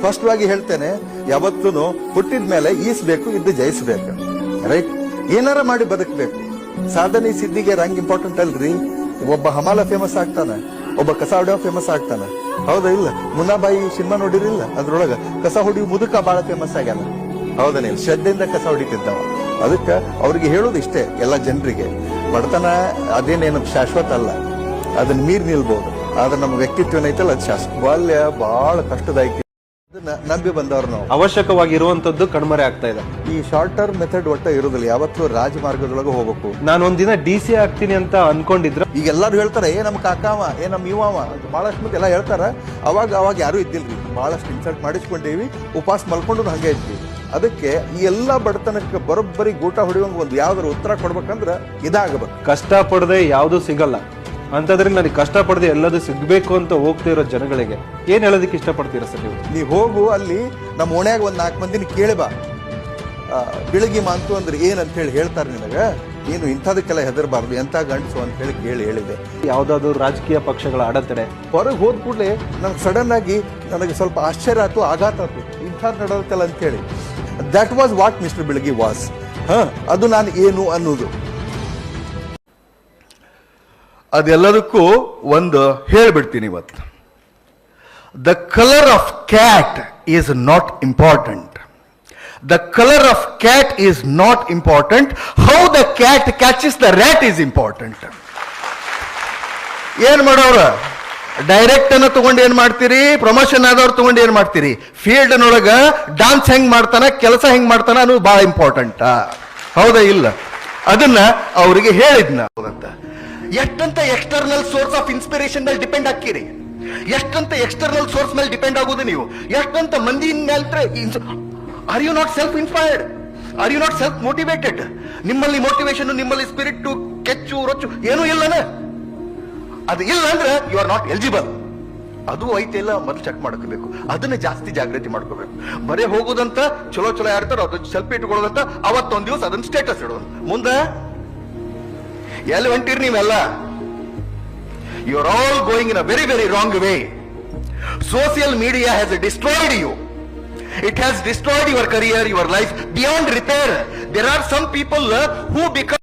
ಸ್ಪಷ್ಟವಾಗಿ ಹೇಳ್ತೇನೆ ಯಾವತ್ತೂ ಹುಟ್ಟಿದ ಮೇಲೆ ಈಸ್ಬೇಕು, ಇದ್ದು ಜಯಿಸ್ಬೇಕು. ರೈಟ್ ಏನಾರ ಮಾಡಿ ಬದುಕಬೇಕು. ಸಾಧನೆ ಸಿದ್ಧಿಗೆ ರಂಗ್ ಇಂಪಾರ್ಟೆಂಟ್ ಅಲ್ರಿ? ಒಬ್ಬ ಹಮಾಲ ಫೇಮಸ್ ಆಗ್ತಾನೆ, ಒಬ್ಬ ಕಸ ಹೊಡೆಯೋ ಫೇಮಸ್ ಆಗ್ತಾನೆ. ಹೌದಾ ಇಲ್ಲ? ಮುನ್ನಾಬಾಯಿ ಸಿನಿಮಾ ನೋಡಿರಿಲ್ಲ ಅದ್ರೊಳಗ? ಕಸ ಹೊಡಿ ಮುದುಕ ಬಹಳ ಫೇಮಸ್ ಆಗ್ಯಾನ. ಹೌದಾ ನೀವು ಶ್ರದ್ಧೆಯಿಂದ ಕಸ ಹೊಡಿತಿದ್ದವ. ಅದಕ್ಕೆ ಅವ್ರಿಗೆ ಹೇಳೋದು ಇಷ್ಟೇ, ಎಲ್ಲ ಜನರಿಗೆ. ಬಡತನ ಅದೇನೇನು ಶಾಶ್ವತ ಅಲ್ಲ. ಅದನ್ನ ಮೀರಿ ನಿಲ್ಬಹುದು ಆದ್ರೆ ನಮ್ಮ ವ್ಯಕ್ತಿತ್ವ ಏನೈತಲ್ಲ ಅದು ಶಾಶ್ವತ. ಬಾಲ್ಯ ಬಹಳ ಕಷ್ಟದಾಯಕ ನಂಬಿ ಬಂದವ್ರು ನಾವು. ಅವಶ್ಯಕವಾಗಿರುವಂತದ್ದು ಕಣ್ಮರೆ ಆಗ್ತಾ ಇದೆ. ಈ ಶಾರ್ಟ್ ಟರ್ಮ್ ಮೆಥಡ್ ಒಟ್ಟ ಇರುದಿಲ್ಲ. ಯಾವತ್ತೂ ರಾಜಮಾರ್ಗದೊಳಗೆ ಹೋಗ್ಬೇಕು. ನಾನು ಒಂದಿನ ಡಿ ಸಿ ಆಗ್ತೀನಿ ಅಂತ ಅನ್ಕೊಂಡಿದ್ರು. ಈಗ ಎಲ್ಲಾರು ಹೇಳ್ತಾರೆ ಏ ನಮ್ ಕಾಕಾವ ಏ ನಮ್ ಇವಾವ ಬಹಳಷ್ಟು ಮಂದಿ ಎಲ್ಲ ಹೇಳ್ತಾರ. ಅವಾಗ ಅವಾಗ ಯಾರು ಇದ್ದಿಲ್ರಿ. ಬಹಳಷ್ಟು ಇನ್ಸಲ್ಟ್ ಮಾಡಿಸ್ಕೊಂಡೇವಿ. ಉಪವಾಸ ಮಲ್ಕೊಂಡು ಹಂಗೆ ಇದ್ವಿ. ಅದಕ್ಕೆ ಈ ಎಲ್ಲಾ ಬಡತನಕ್ಕೆ ಬರೋಬ್ಬರಿ ಗೂಟ ಹೊಡೆಯುವಂಗ ಒಂದು ಯಾವ್ದಾರು ಉತ್ತರ ಕೊಡ್ಬೇಕಂದ್ರ ಇದಾಗಬೇಕು. ಕಷ್ಟ ಪಡದೆ ಯಾವ್ದು ಸಿಗಲ್ಲ. ಅಂತಂದ್ರೆ ನನಗೆ ಕಷ್ಟಪಡದೆ ಎಲ್ಲದೂ ಸಿಗ್ಬೇಕು ಅಂತ ಹೋಗ್ತಾ ಇರೋ ಜನಗಳಿಗೆ ಏನ್ ಹೇಳೋದಕ್ಕೆ ಇಷ್ಟಪಡ್ತೀರಾ ಸರ್ ನೀವು? ನೀ ಹೋಗು ಅಲ್ಲಿ ನಮ್ಮ ಓಣ್ಯಾಗ ಒಂದ್ ನಾಲ್ಕು ಮಂದಿನ ಕೇಳಿ ಬಾ. ಆ, ಬಿಳಗಿ ಮಾಂತು ಅಂದ್ರೆ ಏನಂತ ಹೇಳಿ ಹೇಳ್ತಾರೆ ನಿನಗ? ನೀನು ಇಂಥದಕ್ಕೆಲ್ಲ ಹೆದರ್ಬಾರ್ದು ಎಂಥ ಗಂಡಸು ಅಂತ ಹೇಳಿ ಕೇಳಿ ಹೇಳಿದೆ. ಯಾವ್ದಾದ್ರು ರಾಜಕೀಯ ಪಕ್ಷಗಳ ಅಡೆತಡೆ. ಹೊರಗೆ ಹೋದ ಕೂಡಲೇ ನನಗೆ ಸಡನ್ ಆಗಿ ನನಗೆ ಸ್ವಲ್ಪ ಆಶ್ಚರ್ಯ ಆಯ್ತು ಆಘಾತ ಆಯ್ತು. ಇಂಥದ್ದು ಅಂತ ಅಂತೇಳಿ that was what mister Belagi was ಹ ಅದು ನಾನು ಏನು ಅನ್ನೋದು. ಅದೆಲ್ಲದಕ್ಕೂ ಒಂದು ಹೇಳ್ಬಿಡ್ತೀನಿ ಇವತ್ತು. The colour of cat is not important the colour of cat is not important how the cat catches the rat is important ಏನು ಮಾಡೋರು? ಡೈರೆಕ್ಟ್ ಅನ್ನು ತಗೊಂಡು ಏನ್ ಮಾಡ್ತೀರಿ? ಪ್ರಮೋಷನ್ ಆದವ್ರು ತಗೊಂಡು ಏನ್ ಮಾಡ್ತೀರಿ? ಫೀಲ್ಡ್ ನೊಳಗ ಡಾನ್ಸ್ ಹೆಂಗ್ ಮಾಡ್ತಾನ, ಕೆಲಸ ಹೆಂಗ್ ಮಾಡ್ತಾನ ಅನ್ನೋದು ಬಹಳ ಇಂಪಾರ್ಟೆಂಟ್ ಹೌದಾ ಇಲ್ಲ? ಅದನ್ನ ಅವರಿಗೆ ಹೇಳಿದ್ನ. ಅಂತ ಎಷ್ಟಂತ ಎಕ್ಸ್ಟರ್ನಲ್ ಸೋರ್ಸ್ ಆಫ್ ಇನ್ಸ್ಪಿರೇಷನ್ ಮೇಲೆ ಡಿಪೆಂಡ್ ಹಾಕಿರಿ ಎಷ್ಟಂತ ಎಕ್ಸ್ಟರ್ನಲ್ ಸೋರ್ಸ್ ಮೇಲೆ ಡಿಪೆಂಡ್ ಆಗೋದು ನೀವು? ಎಷ್ಟಂತ ಮಂದಿ are you not self inspired are you not self motivated ನಿಮ್ಮಲ್ಲಿ ಮೋಟಿವೇಶನ್ ನಿಮ್ಮಲ್ಲಿ ಸ್ಪಿರಿಟ್ ಕೆಚ್ಚು ರೊಚ್ಚು ಏನೂ ಇಲ್ಲನ. ಅದು ಇಲ್ಲ ಅಂದ್ರೆ ಯು ಆರ್ ನಾಟ್ ಎಲಿಜಿಬಲ್ ಅದು ಐತೆ ಇಲ್ಲ, ಮೊದಲು ಚೆಕ್ ಮಾಡ್ಕೋಬೇಕು. ಅದನ್ನ ಜಾಸ್ತಿ ಜಾಗೃತಿ ಮಾಡ್ಕೋಬೇಕು. ಬರೇ ಹೋಗೋದಂತ ಚಲೋ ಚಲೋ ಯಾರ್ತಾರೋ, ಅದು ಸೆಲ್ಫಿ ಇಟ್ಕೊಳ್ಳೋದಂತ ಅವತ್ತೊಂದ್ ದಿವಸ ಅದನ್ನ ಸ್ಟೇಟಸ್ ಇಡೋದು. ಮುಂದೆ ಎಲ್ಲಿ ಹೊಂಟಿರಿ ನೀವೆಲ್ಲ you are all going in a very very wrong way social media has destroyed you It has destroyed your career, your life beyond repair. There are some people uh, who become